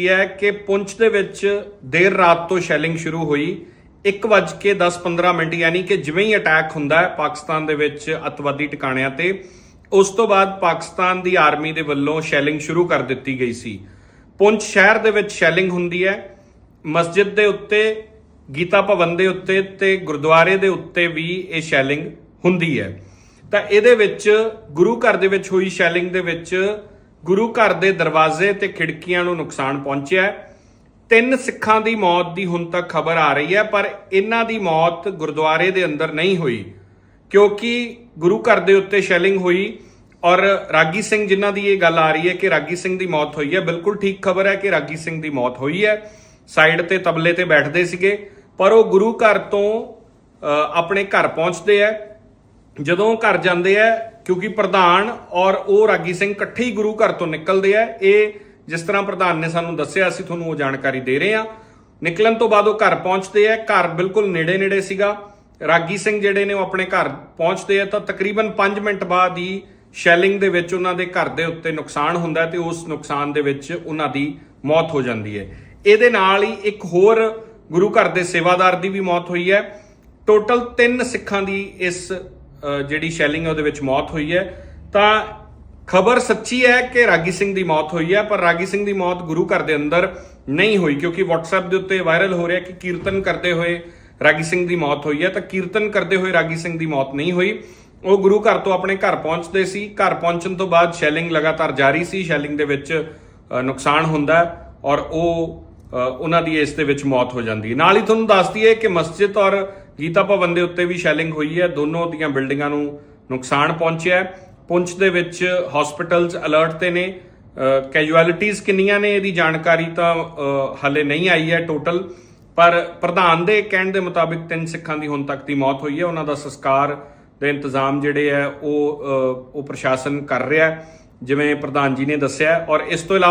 ਇਹ ਹੈ ਕਿ ਪੁੰਛ ਦੇ ਵਿੱਚ ਦੇਰ ਰਾਤ ਤੋਂ ਸ਼ੈਲਿੰਗ ਸ਼ੁਰੂ ਹੋਈ। 1:10-15 ਮਿੰਟ ਯਾਨੀ ਕਿ ਜਿਵੇਂ ਹੀ ਅਟੈਕ ਹੁੰਦਾ ਹੈ ਪਾਕਿਸਤਾਨ ਦੇ ਵਿੱਚ ਅਤਵਾਦੀ ਟਿਕਾਣਿਆਂ ਤੇ, ਉਸ ਤੋਂ ਬਾਅਦ ਪਾਕਿਸਤਾਨ ਦੀ ਆਰਮੀ ਦੇ ਵੱਲੋਂ ਸ਼ੈਲਿੰਗ ਸ਼ੁਰੂ ਕਰ ਦਿੱਤੀ ਗਈ ਸੀ। ਪੁੰਛ ਸ਼ਹਿਰ ਦੇ ਵਿੱਚ ਸ਼ੈਲਿੰਗ ਹੁੰਦੀ ਹੈ। ਮਸਜਿਦ ਦੇ ਉੱਤੇ, ਗੀਤਾ ਭਵਨ ਦੇ ਉੱਤੇ ਤੇ ਗੁਰਦੁਆਰੇ ਦੇ ਉੱਤੇ ਵੀ ਇਹ ਸ਼ੈਲਿੰਗ ਹੁੰਦੀ ਹੈ। ਤਾਂ ਇਹਦੇ ਵਿੱਚ ਗੁਰੂ ਘਰ ਦੇ ਵਿੱਚ ਹੋਈ ਸ਼ੈਲਿੰਗ ਦੇ ਵਿੱਚ ਗੁਰੂ ਘਰ ਦੇ ਦਰਵਾਜ਼ੇ ਤੇ ਖਿੜਕੀਆਂ ਨੂੰ ਨੁਕਸਾਨ ਪਹੁੰਚਿਆ ਹੈ। ਤਿੰਨ ਸਿੱਖਾਂ ਦੀ ਮੌਤ ਦੀ ਹੁਣ ਤੱਕ ਖਬਰ ਆ ਰਹੀ ਹੈ, ਪਰ ਇਹਨਾਂ ਦੀ ਮੌਤ ਗੁਰਦੁਆਰੇ ਦੇ ਅੰਦਰ ਨਹੀਂ ਹੋਈ, ਕਿਉਂਕਿ ਗੁਰੂ ਘਰ ਦੇ ਉੱਤੇ ਸ਼ੈਲਿੰਗ ਹੋਈ ਔਰ ਰਾਗੀ ਸਿੰਘ ਜਿਨ੍ਹਾਂ ਦੀ ਇਹ ਗੱਲ ਆ ਰਹੀ ਹੈ ਕਿ ਰਾਗੀ ਸਿੰਘ ਦੀ ਮੌਤ ਹੋਈ ਹੈ, ਬਿਲਕੁਲ ਠੀਕ ਖਬਰ ਹੈ ਕਿ ਰਾਗੀ ਸਿੰਘ ਦੀ ਮੌਤ ਹੋਈ ਹੈ ਸਾਈਡ ਤੇ ਤਬਲੇ ਤੇ ਬੈਠਦੇ ਸੀਗੇ, ਪਰ ਉਹ ਗੁਰੂ ਘਰ ਤੋਂ ਆਪਣੇ ਘਰ ਪਹੁੰਚਦੇ ਆ ਜਦੋਂ ਉਹ ਘਰ ਜਾਂਦੇ ਆ ਕਿਉਂਕਿ ਪ੍ਰਧਾਨ ਔਰ ਉਹ ਰਾਗੀ ਸਿੰਘ ਇਕੱਠੇ ਹੀ ਗੁਰੂ ਘਰ ਤੋਂ ਨਿਕਲਦੇ ਆ। ਇਹ ਜਿਸ ਤਰ੍ਹਾਂ ਪ੍ਰਧਾਨ ਨੇ ਸਾਨੂੰ ਦੱਸਿਆ, ਅਸੀਂ ਤੁਹਾਨੂੰ ਉਹ ਜਾਣਕਾਰੀ ਦੇ ਰਹੇ ਹਾਂ। ਨਿਕਲਣ ਤੋਂ ਬਾਅਦ ਉਹ ਘਰ ਪਹੁੰਚਦੇ ਆ। ਘਰ ਬਿਲਕੁਲ ਨੇੜੇ ਨੇੜੇ ਸੀਗਾ। ਰਾਗੀ ਸਿੰਘ ਜਿਹੜੇ ਨੇ ਉਹ ਆਪਣੇ ਘਰ ਪਹੁੰਚਦੇ ਆ ਤਾਂ ਤਕਰੀਬਨ 5 ਮਿੰਟ ਬਾਅਦ ਹੀ ਸ਼ੈਲਿੰਗ ਦੇ ਵਿੱਚ ਉਹਨਾਂ ਦੇ ਘਰ ਦੇ ਉੱਤੇ ਨੁਕਸਾਨ ਹੁੰਦਾ ਹੈ ਤੇ ਉਸ ਨੁਕਸਾਨ ਦੇ ਵਿੱਚ ਉਹਨਾਂ ਦੀ ਮੌਤ ਹੋ ਜਾਂਦੀ ਹੈ। ਇਹਦੇ ਨਾਲ ਹੀ ਇੱਕ ਹੋਰ ਗੁਰੂ ਘਰ ਦੇ ਸੇਵਾਦਾਰ ਦੀ ਵੀ ਮੌਤ ਹੋਈ ਹੈ। ਟੋਟਲ 3 ਸਿੱਖਾਂ ਦੀ ਇਸ ਜਿਹੜੀ ਸ਼ੈਲਿੰਗ ਹੈ, ਉਹਦੇ ਵਿੱਚ ਮੌਤ ਹੋਈ ਹੈ। ਤਾਂ ਖਬਰ ਸੱਚੀ ਹੈ ਕਿ ਰਾਗੀ ਸਿੰਘ ਦੀ ਮੌਤ ਹੋਈ ਹੈ, ਪਰ ਰਾਗੀ ਸਿੰਘ ਦੀ ਮੌਤ ਗੁਰੂ ਘਰ ਦੇ ਅੰਦਰ ਨਹੀਂ ਹੋਈ, ਕਿਉਂਕਿ WhatsApp ਦੇ ਉੱਤੇ ਵਾਇਰਲ ਹੋ ਰਿਹਾ ਕਿ ਕੀਰਤਨ ਕਰਦੇ ਹੋਏ ਰਾਗੀ ਸਿੰਘ ਦੀ ਮੌਤ ਹੋਈ ਹੈ। ਤਾਂ ਕੀਰਤਨ ਕਰਦੇ ਹੋਏ ਰਾਗੀ ਸਿੰਘ ਦੀ ਮੌਤ ਨਹੀਂ ਹੋਈ। ਉਹ ਗੁਰੂ ਘਰ ਤੋਂ ਆਪਣੇ ਘਰ ਪਹੁੰਚਦੇ ਸੀ। ਘਰ ਪਹੁੰਚਣ ਤੋਂ ਬਾਅਦ ਸ਼ੈਲਿੰਗ ਲਗਾਤਾਰ ਜਾਰੀ ਸੀ। ਸ਼ੈਲਿੰਗ ਦੇ ਵਿੱਚ ਨੁਕਸਾਨ ਹੁੰਦਾ ਔਰ ਉਹ ਉਹਨਾਂ ਦੀ ਇਸ ਦੇ ਵਿੱਚ ਮੌਤ ਹੋ ਜਾਂਦੀ ਨਾਲ ਹੀ ਤੁਹਾਨੂੰ ਦੱਸ ਦਈਏ ਕਿ ਮਸਜਿਦ ਔਰ ਗੀਤਾ ਭਵਨ ਦੇ ਉੱਤੇ ਵੀ ਸ਼ੈਲਿੰਗ ਹੋਈ ਹੈ। ਦੋਨੋਂ ਦੀਆਂ ਬਿਲਡਿੰਗਾਂ ਨੂੰ ਨੁਕਸਾਨ ਪਹੁੰਚਿਆ ਹੈ। ਪੁੰਛ ਦੇ ਵਿੱਚ ਹਸਪੀਟਲਸ ਅਲਰਟ ਤੇ ਨੇ। ਕੈਜੁਅਲਿਟੀਜ਼ ਕਿੰਨੀਆਂ ਨੇ ਇਹਦੀ ਜਾਣਕਾਰੀ ਤਾਂ ਹਾਲੇ ਨਹੀਂ ਆਈ ਹੈ ਟੋਟਲ ਪਰ ਪ੍ਰਧਾਨ ਦੇ ਕਹਿਣ ਦੇ ਮੁਤਾਬਿਕ ਤਿੰਨ ਸਿੱਖਾਂ ਦੀ ਹੁਣ ਤੱਕ ਦੀ ਮੌਤ ਹੋਈ ਹੈ। ਉਹਨਾਂ ਦਾ ਸੰਸਕਾਰ ਦੇ ਇੰਤਜ਼ਾਮ ਜਿਹੜੇ ਹੈ, ਉਹ ਉਹ ਪ੍ਰਸ਼ਾਸਨ ਕਰ ਰਿਹਾ ਜਿਵੇਂ ਪ੍ਰਧਾਨ ਜੀ ਨੇ ਦੱਸਿਆ ਔਰ ਇਸ ਤੋਂ ਇਲਾਵਾ